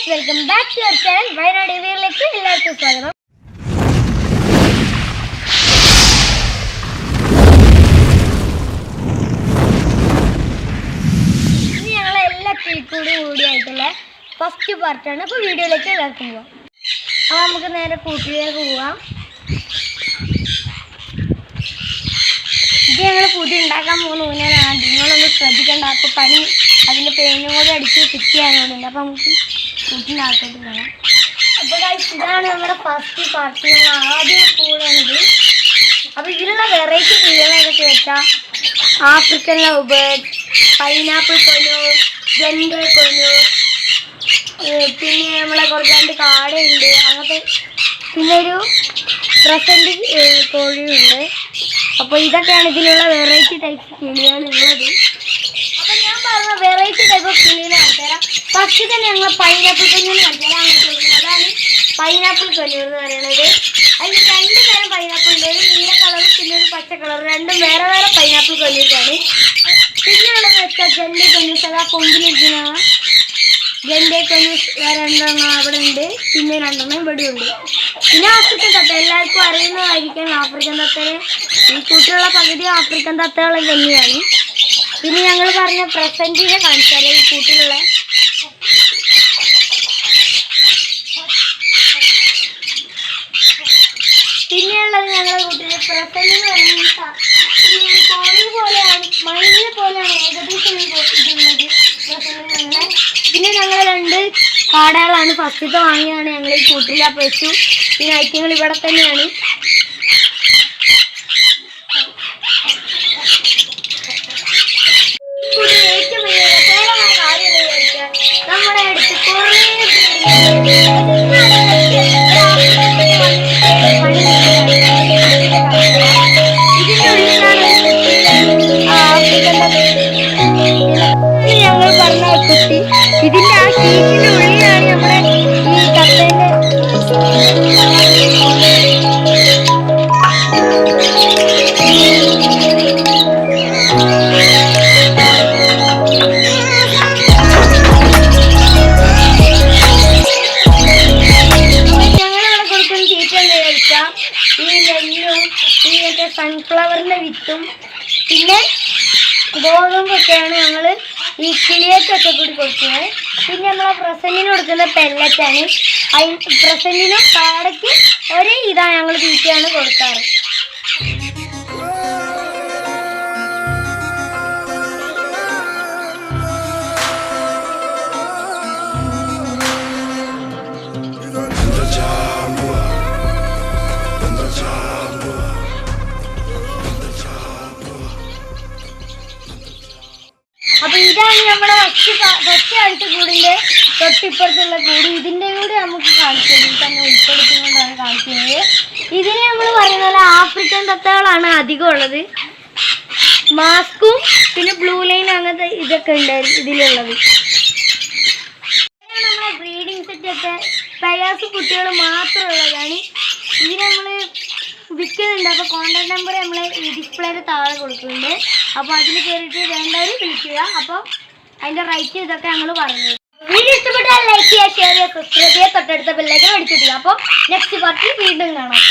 Guys welcome back to your channel Wayanad ഇവയിലേക്ക് എല്ലാവർക്കും സ്വാഗതം. ഇനി ഞങ്ങൾ എല്ലാ കിളിക്കൂടി കൂടിയായിട്ടുള്ള ഫസ്റ്റ് പാർട്ടാണ് അപ്പോൾ വീഡിയോയിലേക്ക് എല്ലാവർക്കും പോവാം. അപ്പോൾ നമുക്ക് നേരെ കൂട്ടിലേക്ക് പോവാം. ഇത് ഞങ്ങൾ പുതിയ ഉണ്ടാക്കാൻ പോകുന്ന ഊനാണ് നിങ്ങളൊന്ന് ശ്രദ്ധിക്കേണ്ട. അപ്പോൾ പനി അതിന്റെ പെയിനും കൂടി അടിച്ച് ഫിറ്റ് ചെയ്യാനുണ്ട് അപ്പോൾ നമുക്ക് കൂട്ടിന്റെ അകത്തോട്ട് പോകാം അപ്പോൾ ഇതാണ് നമ്മുടെ ഫസ്റ്റ് പാർട്ടി നമ്മൾ ആദ്യം കൂടാണിത് അപ്പോൾ ഇതിലുള്ള വെറൈറ്റി കിളികൾ ഏതൊക്കെ വെച്ചാൽ African love pineapple conure jenday conure പിന്നെ നമ്മളെ കുറച്ച് രണ്ട് കാടയുണ്ട് അങ്ങനത്തെ പിന്നെ ഒരു പ്രസന്റ് കോഴിയുണ്ട് അപ്പോൾ ഇതൊക്കെയാണ് ഇതിലുള്ള വെറൈറ്റി ടൈപ്പ് കിളികളുള്ളത്. അപ്പോൾ ഞാൻ പറഞ്ഞ വെറൈറ്റി ടൈപ്പ് ഓഫ് കിളികളെ കാണിച്ചുതരാം തന്നെ ഞങ്ങൾ പൈനാപ്പിൾ കൊഞ്ഞിന് കാണിച്ചുതരാം ചോദിക്കുന്നത് അതാണ് പൈനാപ്പിൾ കഞ്ഞൂർ എന്ന് പറയുന്നത്. അതിൽ രണ്ട് തരം പൈനാപ്പിൾ ഉണ്ട്. ഒരു നീല കളറും പിന്നെ ഒരു പച്ച കളറും രണ്ടും വേറെ വേറെ പൈനാപ്പിൾ കൊഞ്ഞിട്ടാണ് പിന്നെ ഉള്ളത് വെച്ചാൽ ജെൻഡി കഞ്ഞൂസ് അതാ കൊമ്പിലിരിക്കുന്ന ജെൻഡേ കഞ്ഞൂസ് രണ്ടെണ്ണം അവിടെ ഉണ്ട്. പിന്നെ രണ്ടെണ്ണം ഇവിടെ ഉണ്ട്. പിന്നെ ആഫ്രിക്കൻ തത്ത. എല്ലാവർക്കും അറിയുന്നതായിരിക്കും ആഫ്രിക്കൻ തത്തയെ ഈ കൂട്ടിലുള്ള പകുതി ആഫ്രിക്കൻ തത്തകൾ തന്നെയാണ് പിന്നെ ഞങ്ങൾ പറഞ്ഞ പ്രസന്റിനെ കാണിച്ചാലേ ഈ കൂട്ടിലുള്ള പിന്നെയുള്ളത് ഞങ്ങളുടെ കൂട്ടിൽ പ്രസന്റ് കോഴി പോലെയാണ് മയിലിനെ പോലെയാണ് ഏകദേശം ഇതുള്ളത് പിന്നെ ഞങ്ങൾ രണ്ട് കാടകളാണ് ഫസ്റ്റത്തെ വാങ്ങിയാണ് ഞങ്ങൾ ഈ കൂട്ടിൽ അപ്പോൾ വെച്ചു പിന്നെ ഐറ്റങ്ങൾ ഇവിടെ തന്നെയാണ്. കുട്ടി ഇതിന്റെ ആ ഷീറ്റിന്റെ ഉള്ളിലാണ് നമ്മുടെ ഈ കഴിച്ചാൽ ഈ നെല്ലും മറ്റേ സൺഫ്ലവറിന്റെ വിത്തും പിന്നെ ഗോതമ്പൊക്കെയാണ് ഞങ്ങൾ ഈ കിളിയേക്കൊക്കെ കൂടി കൊടുക്കുന്നത് പിന്നെ നമ്മളെ പ്രസന്റിന് കൊടുക്കുന്ന പെല്ലറ്റാണ് അതിന് പ്രസന്റിനും പാടയ്ക്ക് ഒരേ ഇതാണ് ഞങ്ങൾ തീറ്റയാണ് കൊടുക്കാറ്. അപ്പൊ ഇതാണ് നമ്മുടെ ഫസ്റ്റ് ഫസ്റ്റ് കൂടിന്റെ തൊട്ടിപ്പുറത്തുള്ള കൂടി. ഇതിന്റെ കൂടി നമുക്ക് കാണിച്ചത് തന്നെ ഉൾപ്പെടുത്തിക്കൊണ്ടാണ് കാണിക്കുന്നത്. ഇതിന് നമ്മൾ പറയുന്ന പോലെ ആഫ്രിക്കൻ തത്തകളാണ് അധികം ഉള്ളത്. മാസ്കും പിന്നെ ബ്ലൂ ലൈൻ അങ്ങനത്തെ ഇതൊക്കെ ഉണ്ട് ഇതിലുള്ളത്. നമ്മളെ ബ്രീഡിംഗ് സെറ്റൊക്കെ പ്രയാസ് കുട്ടികൾ മാത്രമുള്ളതാണ്. ഇതിന് വിൽക്കുന്നുണ്ട് അപ്പോൾ കോൺടാക്ട് നമ്പർ നമ്മൾ ഈ ഡിസ്പ്ലേയിൽ താഴെ കൊടുക്കുന്നുണ്ട്. അപ്പോൾ അതിൽ കയറിയിട്ട് വേണ്ടവർ വിളിക്കുക. അപ്പോൾ അതിന്റെ റേറ്റ് ഇതൊക്കെ ഞങ്ങൾ പറഞ്ഞു വീഡിയോ ഇഷ്ടപ്പെട്ടാൽ ലൈക്ക് ചെയ്യുക ഷെയർ ചെയ്യുക സബ്സ്ക്രൈബ് ചെയ്യുക തൊട്ടടുത്ത ബെല്ലൈക്കൻ അടിച്ചിട്ടില്ല അപ്പോൾ നെക്സ്റ്റ് പാർട്ടി വീണ്ടും കാണാം.